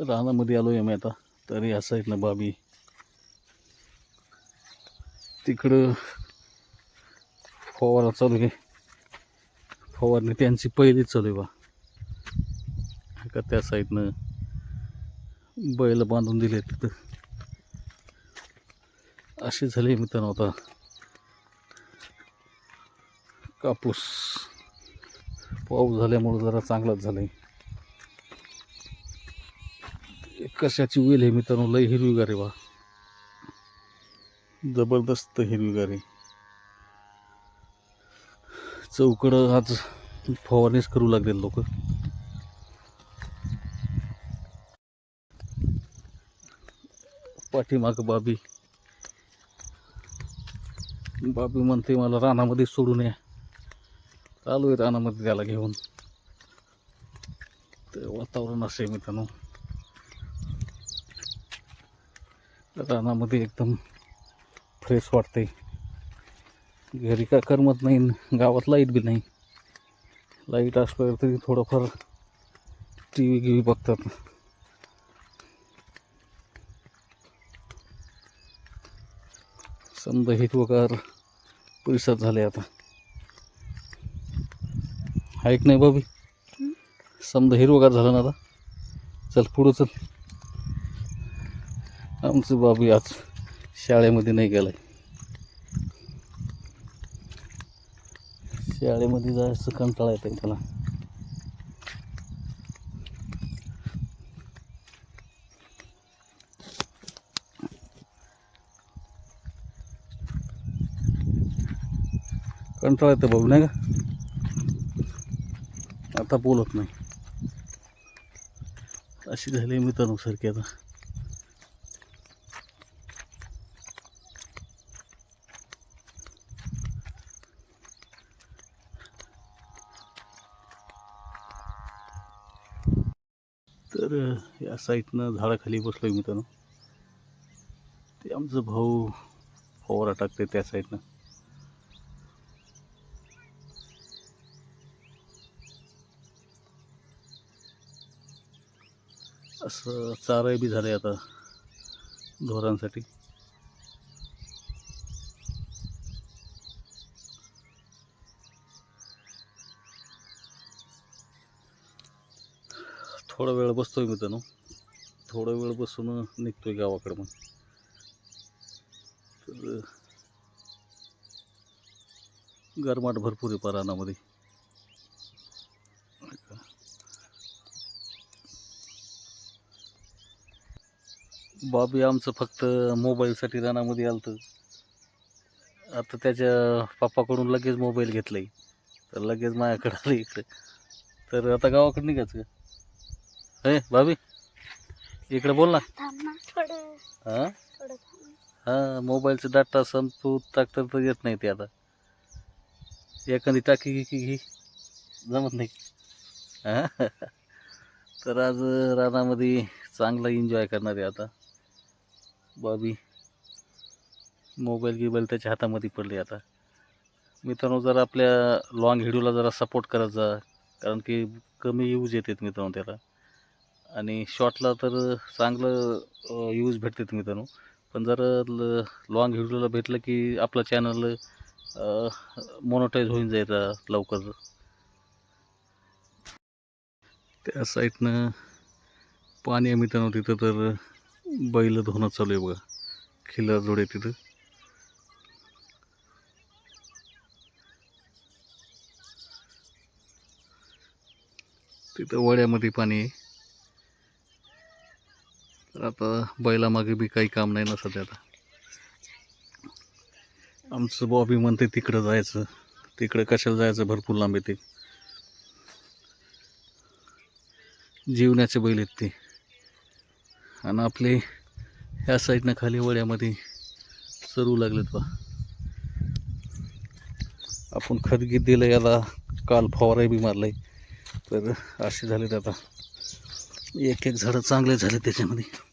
रानामध्ये आलो आहे मी आता. तरी या साईडनं बाबी. तिकडं फवारा चालू आहे. फवारणी त्यांची पहिलीच चालू आहे बा. का त्या साईडनं बैल बांधून दिले तिथं. असे झाले मित्रांनो आता. कापूस. पाऊस झाल्यामुळं जरा चांगलाच झाला आहे कशाची वेल आहे मित्रांनो? लय हिरवीगार बा. जबरदस्त हिरवीगार चौकडं आज फवारणीच करू लागले लोक. पाठीमाग बाबी. बाबी म्हणते मला रानामध्ये सोडून या चालू आहे रानामध्ये त्याला घेऊन. तर वातावरण असे मित्रांनो. रानामध्ये एकदम फ्रेश वाटते घरी का करमत नाही गावात लाइट बी नाही. लाइट असल्यावर तरी थोडंफार टी व्ही गिवी बघतात. समजा हिरवगार परिसर झाले आता. ऐक नाही बाबी समजा हिरवगार झालं ना आता? चल पुढं चल. आमचं बाबी आज शाळेमध्ये नाही गेलं शाळेमध्ये जायचं कंटाळा येतं त्याला. कंटाळा येतं बाबू नाही का? आता बोलत नाही. अशी झाली मित्रांनो सारखी आता. तर या साईडनं झाडाखाली बसलो आहे मित्रांनो ते आमचं भाऊ फवारा टाकते त्या साईडनं असं चारही बी झालं आहे आता ढोरांसाठी थोडा वेळ बसतो आहे मी मित्रांनो थोडा वेळ बसून निघतो आहे गावाकडे मग. तर गरमाट भरपूर आहे परानामध्ये बाबी आमचं फक्त मोबाईलसाठी रानामध्ये आलं तर आता त्याच्या पप्पाकडून लगेच मोबाईल घेतलाय. तर लगेच माझ्याकडे आलं इकडे. तर आता गावाकडे निघायचं का? हे भाभी इकडे बोल ना. हां? हां मोबाईलचं डाटा संपू टाकता तर येत नाही ते आता. एखादी टाकी घे की घे. जमत नाही. हां? तर आज रानामध्ये चांगला एन्जॉय करणार आहे आता. बाबी मोबाईल गिबाईल त्याच्या हातामध्ये पडले आता. मित्रांनो जरा आपल्या लॉंग व्हिडिओला जरा सपोर्ट करत जा. कारण की कमी यूज येतात मित्रांनो त्याला. आणि शॉर्टला तर चांगलं यूज भेटतात मित्रांनो. पण जर ल लॉंग व्हिडिओला भेटलं की आपलं चॅनल मोनोटाईज होऊन जायचा लवकर. त्या साईडनं पाणी आहे मित्रांनो तिथं तर बैल धुणं चालू आहे बघा. खिल्लार जोडे तिथं. तिथं वड्यामध्ये पाणी आहे. आता बैलामागे बी काही काम नाही ना सध्या आता. आमचं बॉबी म्हणते तिकडं जायचं. तिकडं कशाला जायचं? भरपूर लांब येते. जीवनाचे बैल आहेत ते. आणि आपले ह्या साईडनं खाली वड्यामध्ये सरू लागलेत बा. आपण खतगीत दिलं याला काल फवाराही बी मारलाय. तर असे झालेत आता. एक एक झाडं चांगले झाले त्याच्यामध्ये.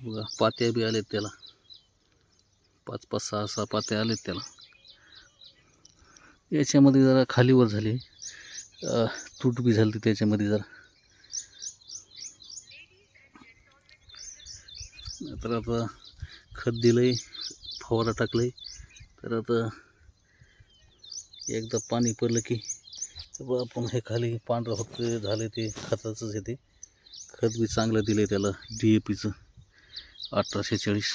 बघा पात्या बी आलेत त्याला. पाच पाच सहा सहा पात्या आलेत त्याला. याच्यामध्ये जरा खालीवर झाली. तूट बी झाली त्याच्यामध्ये जरा. तर आता खत दिलंय फवारा टाकलंय. तर आता एकदा पाणी पडलं की तर आपण हे खाली पांढरं फक्त झालं ते खताचंच येते खत बी चांगलं दिलं त्याला डी ए पीचं अठराशे चाळीस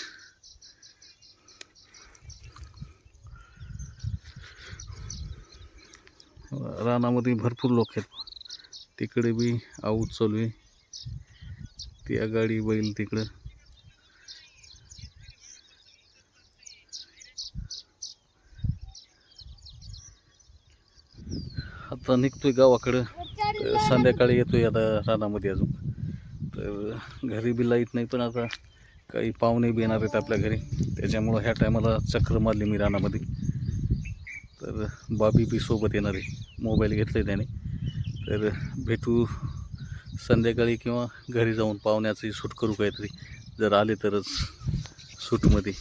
रानामध्ये भरपूर लोक आहेत. तिकडे बी आऊत चालू आहे. त्या गाडी बैल तिकडं. आता निघतोय गावाकडं. संध्याकाळी येतोय आता रानामध्ये अजून. तर घरी बी लाइट नाही पण आता काही पाहुणे बी येणार आहेत आपल्या घरी. त्याच्यामुळं ह्या टायमाला चक्र मारली मी रानामध्ये. तर बाबी बी सोबत येणार आहे. मोबाईल घेतला आहे त्याने. तर भेटू संध्याकाळी किंवा घरी जाऊन पाहुण्याची सूट करू काहीतरी. जर आले तरच सूटमध्ये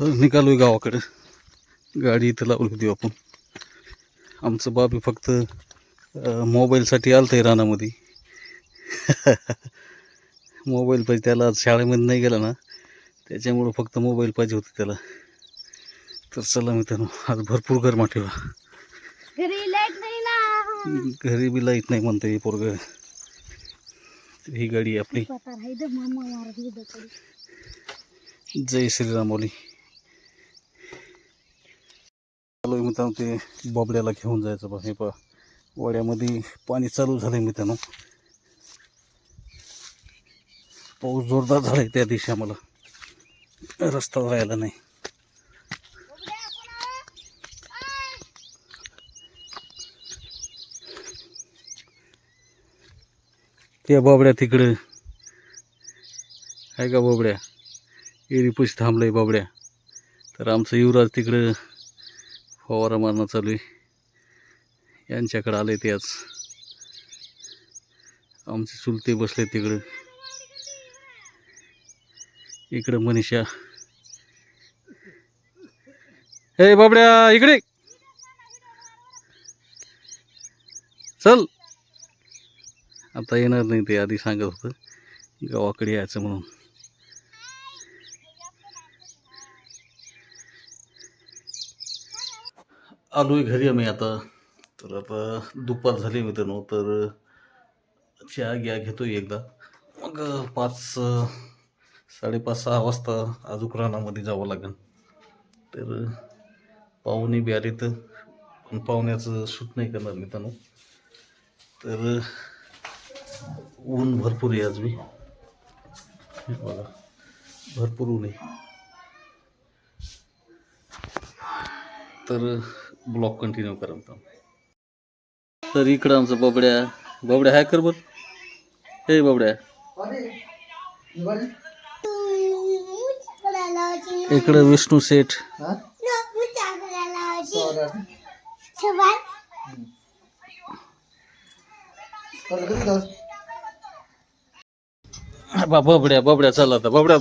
निघालो आहे गावाकडं. गाडी इथं लावली होती आपण. आमचं बाबी फक्त मोबाईलसाठी आलं आहे रानामध्ये. मोबाईल पाहिजे त्याला. आज शाळेमध्ये नाही गेला ना. त्याच्यामुळं फक्त मोबाईल पाहिजे होता त्याला. तर चला मित्रांनो आज भरपूर गरमा ठेवा घरी लाइट नाही ना. घरी बी लाइट नाही म्हणता ये पोरग. ही गाडी आहे आपली. ही जय श्रीराम ओली. चालू आहे मित्रांनो ते बोबड्याला घेऊन जायचं बा हे पा वड्यामध्ये पाणी चालू झालंय मित्रांनो. पाऊस जोरदार झालाय त्या दिवशी आम्हाला. रस्ता राहिला नाही. त्या बाबड्या तिकडं. आहे का बाबड्या? एरीपाशी थांबलंय बाबड्या. तर आमचं युवराज तिकडं फवारा मारणं चालू आहे. यांच्याकडं आले ते आज. आमचे चुलते बसले तिकडं. इकडं मनीषा. हे बाबड्या इकडे. चल. आता येणार नाही ते आधी सांगत होतं. गावाकडे यायचं म्हणून. आलोय घरी आम्ही आता. तर आता दुपार झाली मित्रांनो तर चहा घ्या घेतो एकदा. मग पाच साडेपाच सहा वाजता अजूक रानामध्ये जावं लागेल तर पाहुणे बी आले तर पण पाहुण्याचं सूट नाही करणार मित्रांनो तर ऊन भरपूर आहे आज मी बघा भरपूर ऊन आहे. तर ब्लॉक कंटिन्यू करा मित्रांनो तर इकडं आमचं बबड्या बबड्या हाय कर बर. हे बबड्या. इकडं विष्णू सेठ. बा बबड्या बबड्या चला आता बबड्या.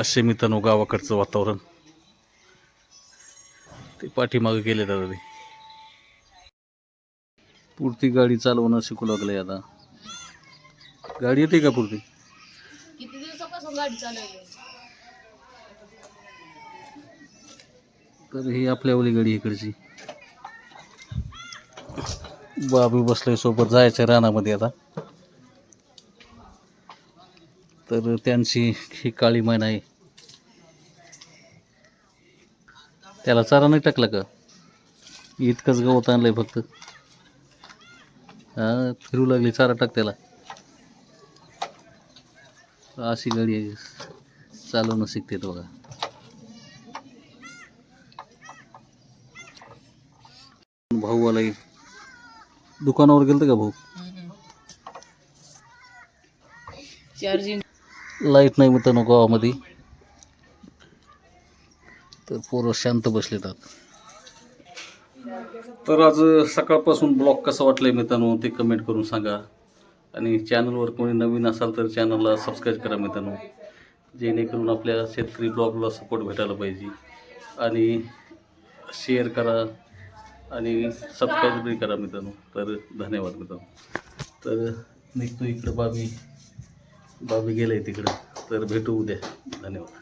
असे मित्रांनो गावाकडचं वातावरण. ते पाठीमागे गेले दादा ते. पुरती गाडी चालवणं शिकू लागलंय आता. गाडी येते का पुरती? किती दिवसापासून गाडी चालवली? तर ही आपल्यावली गाडी इकडची. बाबी बसलोय सोबत जायचं रानामध्ये आता. तर त्यांची ही काळी मैना आहे. त्याला चारा नाही टाकला का? इतकंच गवत आणलंय फक्त. हा फिरू लागली चारा टाक त्याला अशी गाडी आहे. चालवणं शिकते बघा. भाऊ आलाय. दुकानावर गेलते का भाऊ? चार्जिंग. लाइट नाही मित्रांनो गावामध्ये. तर पोरं शांत बसलेत तर आज सकाळपासून ब्लॉग कसं वाटलंय मित्रांनो ते कमेंट करून सांगा. आणि चॅनलवर कोणी नवीन असाल तर चॅनलला सबस्क्राईब करा मित्रांनो. जेणेकरून आपल्या शेतकरी ब्लॉगला सपोर्ट भेटायला पाहिजे. आणि शेअर करा आणि सबस्क्राईबही करा मित्रांनो. तर धन्यवाद मित्रांनो. तर निघतो इकडं. बाबी बाबी गेलं आहे तिकडं. तर भेटू उद्या. धन्यवाद.